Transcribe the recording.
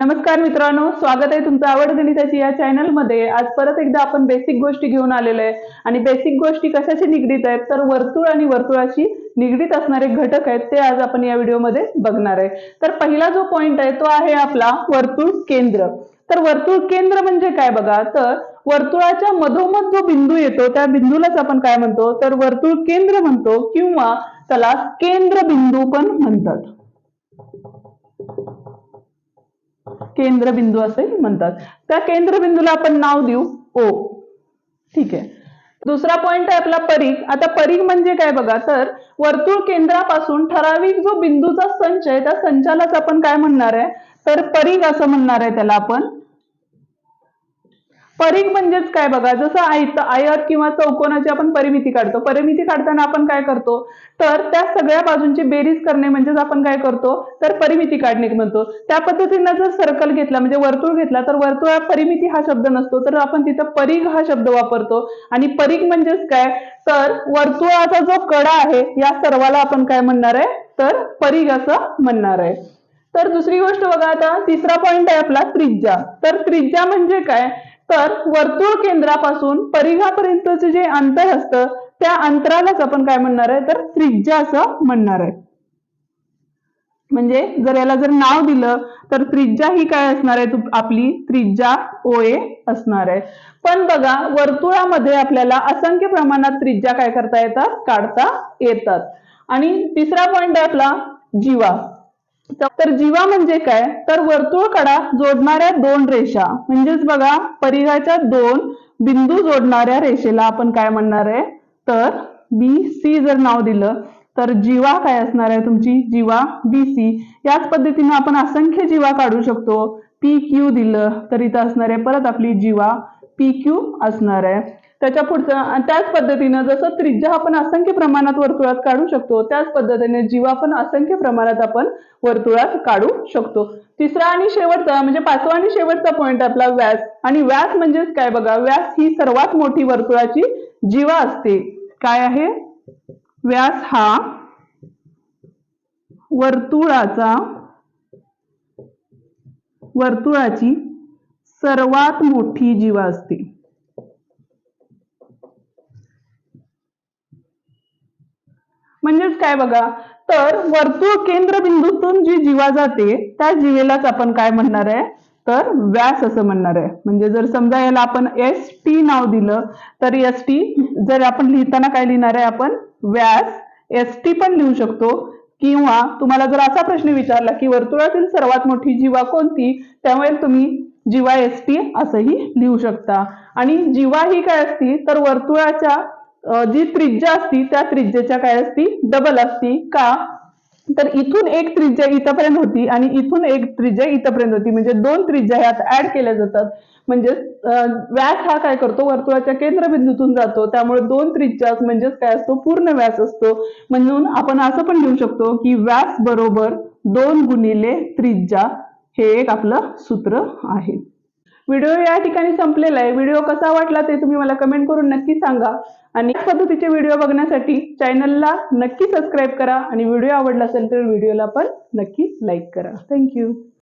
नमस्कार मित्रांनो स्वागत आहे तुमचं आवड गणिताची या चॅनलमध्ये. आज परत एकदा आपण बेसिक गोष्टी घेऊन आलेलो आहे. आणि बेसिक गोष्टी कशाशी निगडीत आहेत? तर वर्तुळ आणि वर्तुळाशी निगडीत असणारे घटक आहेत ते आज आपण या व्हिडिओमध्ये बघणार आहे. तर पहिला जो पॉइंट आहे तो आहे आपला वर्तुळ केंद्र. तर वर्तुळ केंद्र म्हणजे काय बघा? तर वर्तुळाच्या मधोमध जो बिंदू येतो त्या बिंदूलाच आपण काय म्हणतो? तर वर्तुळ केंद्र म्हणतो किंवा त्याला केंद्र बिंदू पण म्हणतात. केंद्रबिंदू असे म्हणतात. त्या केंद्रबिंदूला आपण नाव देऊ. ओ. ठीक आहे. दुसरा पॉइंट आहे आपला परीघ. आता परीघ म्हणजे काय बघा? तर वर्तुळ केंद्रापासून ठराविक जो बिंदूचा संच आहे त्या संचालाच आपण काय म्हणणार आहे? तर परीघ असं म्हणणार आहे त्याला आपण. परीघ म्हणजेच काय बघा? जसं आयत आयत किंवा चौकोनाची आपण परिमिती काढतो. परिमिती काढताना आपण काय करतो? तर त्या सगळ्या बाजूंची बेरीज करणे म्हणजेच आपण काय करतो? तर परिमिती काढणे म्हणतो. त्या पद्धतीनं जर सर्कल घेतला म्हणजे वर्तुळ घेतला तर वर्तुळात परिमिती हा शब्द नसतो. तर आपण तिथं परीघ हा शब्द वापरतो. आणि परीघ म्हणजेच काय? तर वर्तुळाचा जो कडा आहे या सर्वाला आपण काय म्हणणार आहे? तर परीघ असं म्हणणार आहे. तर दुसरी गोष्ट बघा आता तिसरा पॉइंट आहे आपला त्रिज्या. तर त्रिज्या म्हणजे काय? तर वर्तुळ केंद्रापासून परिघापर्यंतचे जे अंतर असतं त्या अंतरालाच आपण काय म्हणणार आहे? तर त्रिज्या असं म्हणणार आहे. म्हणजे जर याला जर नाव दिलं तर त्रिज्या ही काय असणार आहे? आपली त्रिज्या ओए असणार आहे. पण बघा वर्तुळामध्ये आपल्याला असंख्य प्रमाणात त्रिज्या काय करता येतात? काढता येतात. आणि तिसरा पॉइंट आहे आपला जीवा. तर जीवा म्हणजे काय? तर वर्तुळ कडा जोडणाऱ्या दोन रेषा. म्हणजेच बघा परिघाच्या दोन बिंदू जोडणाऱ्या रेषेला आपण काय म्हणणार आहे? तर बी सी जर नाव दिलं तर जीवा काय असणार आहे तुमची? जीवा बी सी याच पद्धतीने आपण असंख्य जीवा काढू शकतो. पी क्यू दिलं तर इथं असणार आहे परत आपली जीवा पी क्यू असणार आहे. त्याच्या पुढचं त्याच पद्धतीनं जसं त्रिज्या आपण असंख्य प्रमाणात वर्तुळात काढू शकतो त्याच पद्धतीने जीवा पण असंख्य प्रमाणात आपण वर्तुळात काढू शकतो. तिसरा आणि शेवटचा म्हणजे पाचवा आणि शेवटचा पॉईंट आपला व्यास. आणि व्यास म्हणजेच काय बघा? व्यास ही सर्वात मोठी वर्तुळाची जीवा असते. काय आहे? व्यास हा वर्तुळाचा वर्तुळाची सर्वात मोठी जीवा असते. म्हणजेच काय बघा? तर वर्तुळ केंद्रबिंदूतून जी जीवा जाते त्या जीवेलाच आपण काय म्हणणार आहे? तर व्यास असं म्हणणार आहे. म्हणजे जर समजा याला आपण एस टी नाव दिलं तर एस टी जर आपण लिहिताना काय लिहिणार आहे आपण? व्यास. एस टी पण लिहू शकतो. किंवा तुम्हाला जर असा प्रश्न विचारला की वर्तुळातील सर्वात मोठी जीवा कोणती? त्यामुळे तुम्ही जीवा एस टी असंही लिहू शकता. आणि जीवा ही काय असती? तर वर्तुळाच्या जी त्रिज्या असती त्या त्रिज्येच्या काय असती? डबल असती. का? तर इथून एक त्रिज्या इथपर्यंत होती आणि इथून एक त्रिज्या इथपर्यंत होती. म्हणजे दोन त्रिज्या ह्यात ऍड केल्या जातात. म्हणजे व्यास हा काय करतो? वर्तुळाच्या केंद्रबिंदूतून जातो. त्यामुळे दोन त्रिज्या म्हणजेच काय असतो? पूर्ण व्यास असतो. म्हणून आपण असं पण लिहू शकतो की व्यास बरोबर दोन गुणिले त्रिज्या हे एक आपलं सूत्र आहे. व्हिडिओ या ठिकाणी संपलेला आहे. व्हिडिओ कसा वाटला ते तुम्ही मला कमेंट करून नक्की सांगा. आणि पद्धतीचे व्हिडिओ बघण्यासाठी चॅनलला नक्की सबस्क्राईब करा. आणि व्हिडिओ आवडला असेल तर व्हिडिओला पण नक्की लाईक करा. थँक्यू